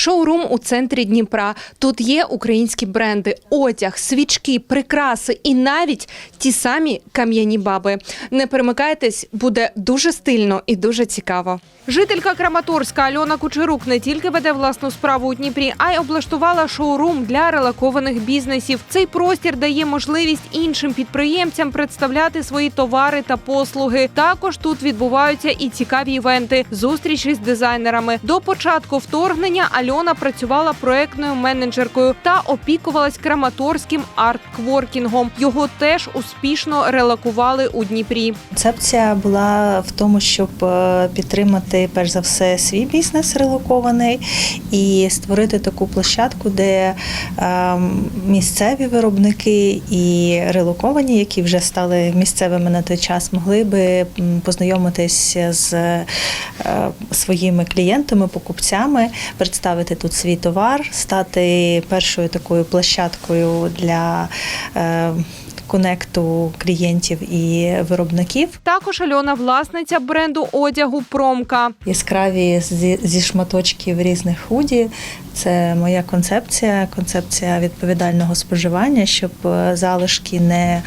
Шоурум у центрі Дніпра. Тут є українські бренди, одяг, свічки, прикраси і навіть ті самі кам'яні баби. Не перемикайтесь, буде дуже стильно і дуже цікаво. Жителька Краматорська Альона Кучерук не тільки веде власну справу у Дніпрі, а й облаштувала шоурум для релакованих бізнесів. Цей простір дає можливість іншим підприємцям представляти свої товари та послуги. Також тут відбуваються і цікаві івенти, зустрічі з дизайнерами. До початку вторгнення Альона працювала проектною менеджеркою та опікувалась Краматорським арт-кворкінгом. Його теж успішно релакували у Дніпрі. Концепція була в тому, щоб е, підтримати перш за все свій бізнес релокований і створити таку площадку, де е, місцеві виробники і релоковані, які вже стали місцевими на той час, могли би познайомитися з е, своїми клієнтами, покупцями, представити тут свій товар, стати першою такою площадкою для. е, Конекту клієнтів і виробників Також Альона власниця бренду одягу Промка. яскраві зі, зі шматочків різних худі. Це моя концепція, концепція відповідального споживання, щоб е, залишки не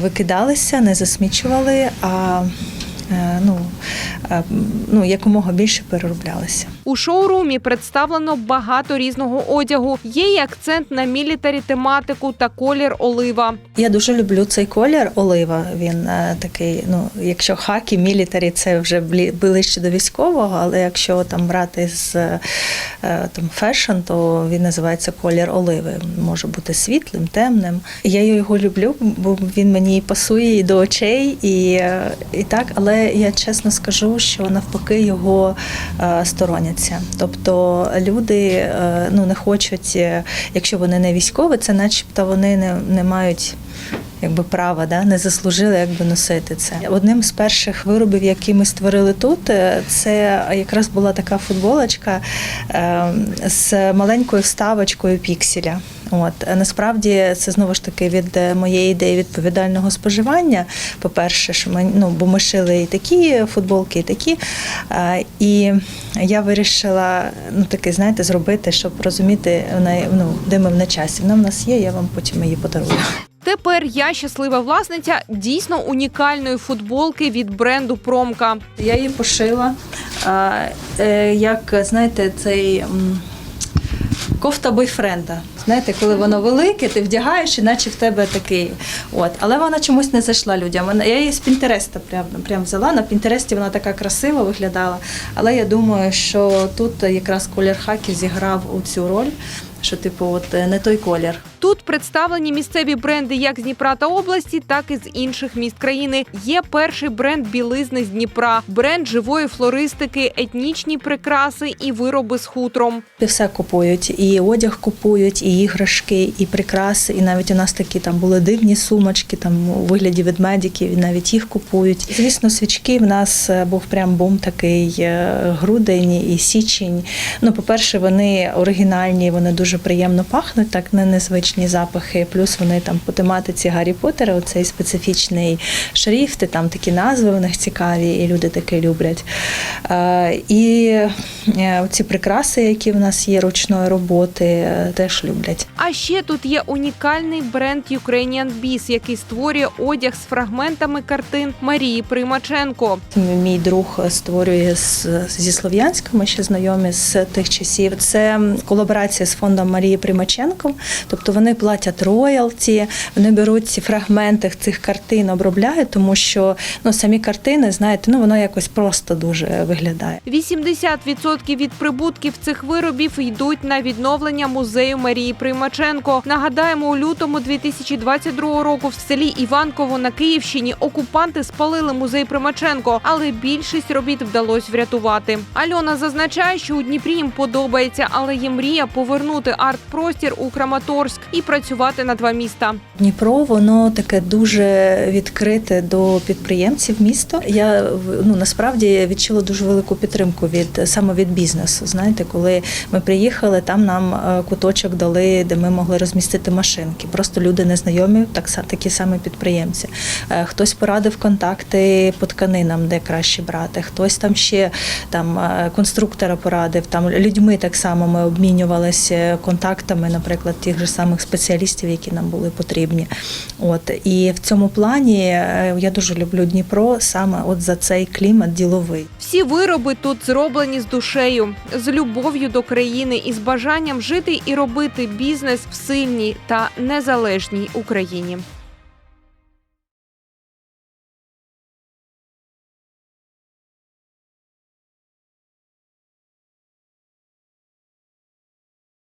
викидалися, не засмічували, а ну, е, ну, якомога більше перероблялися. У шоурумі представлено багато різного одягу. Є й акцент на мілітарі тематику та колір олива. Я дуже люблю цей колір олива. Він е, такий, ну якщо хакі, мілітарі, це вже ближче до військового, але якщо там брати з е, там фешн, то він називається колір оливи. Може бути світлим, темним. Я його люблю, бо він мені пасує і до очей, і, е, і так, але я чесно скажу, що навпаки його е, стороняться. Тобто люди е, ну не хочуть, е, якщо вони не військові, це начебто вони не, не мають. Якби права, да, не заслужили якби носити це. Одним з перших виробів, які ми створили тут, е, це якраз була така футболочка е, з маленькою вставочкою пікселя. От насправді це знову ж таки від е, моєї ідеї відповідального споживання. По-перше, що ми ну бо ми шили і такі футболки, і такі. Е, І я вирішила ну таки, знаєте, зробити, щоб розуміти ну, де ми на часі. Вона в нас є, я вам потім її подарую. Тепер я щаслива власниця дійсно унікальної футболки від бренду Промка. Я її пошила. Е, як знаєте, цей кофта бойфренда. Знаєте, коли воно велике, ти вдягаєш, іначе в тебе такий. От. Але вона чомусь не зайшла людям. Я її з Пінтереста прям, прям взяла. На Пінтересті вона така красива виглядала. Але я думаю, що тут якраз колір хакі зіграв у цю роль, що, типу, от е, не той колір. Тут представлені місцеві бренди як з Дніпра та області, так і з інших міст країни. Є перший бренд білизни з Дніпра, бренд живої флористики, етнічні прикраси і вироби з хутром. Все купують, і одяг купують, і іграшки, і прикраси. І навіть у нас такі там були дивні сумочки, там у вигляді ведмедиків, і навіть їх купують. Звісно, свічки в нас е, був прям бум такий е, грудень і січень. Ну, по-перше, вони оригінальні, вони дуже приємно пахнуть, так не незвичні запахи. Плюс вони там по тематиці Гаррі Поттера, оцей специфічний шрифт, і там такі назви у них цікаві, і люди таке люблять. Е, І е, ці прикраси, які в нас є ручної роботи, е, теж люблять. А ще тут є унікальний бренд Ukrainian Bees, який створює одяг з фрагментами картин Марії Примаченко. Мій друг створює з, зі Слов'янська, ми ще знайомі з тих часів. Це колаборація з фондом Марії Примаченко. Тобто вони платять роялті, вони беруть ці фрагменти цих картин, обробляють, тому що ну самі картини, знаєте, ну воно якось просто дуже виглядає. 80% від прибутків цих виробів йдуть на відновлення музею Марії Примаченко. Нагадаємо, у лютому 2022 року в селі Іванково на Київщині окупанти спалили музей Примаченко, але більшість робіт вдалося врятувати. Альона зазначає, що у Дніпрі їм подобається, але є мрія повернути повернути арт-простір у Краматорськ і працювати на два міста. Дніпро воно таке дуже відкрите до підприємців міста. Я ну насправді відчула дуже велику підтримку від саме від бізнесу. Знаєте, коли ми приїхали, там нам е, куточок дали, де ми могли розмістити машинки. Просто люди незнайомі, так такі самі підприємці. Е, Хтось порадив контакти по тканинам, де краще брати. Хтось там ще там е, конструктора порадив. Там людьми так само ми обмінювалися контактами, наприклад, тих же самих спеціалістів, які нам були потрібні. От і в цьому плані е, я дуже люблю Дніпро саме от за цей клімат діловий. Всі вироби тут зроблені з душею, з любов'ю до країни і з бажанням жити і робити бізнес в сильній та незалежній Україні.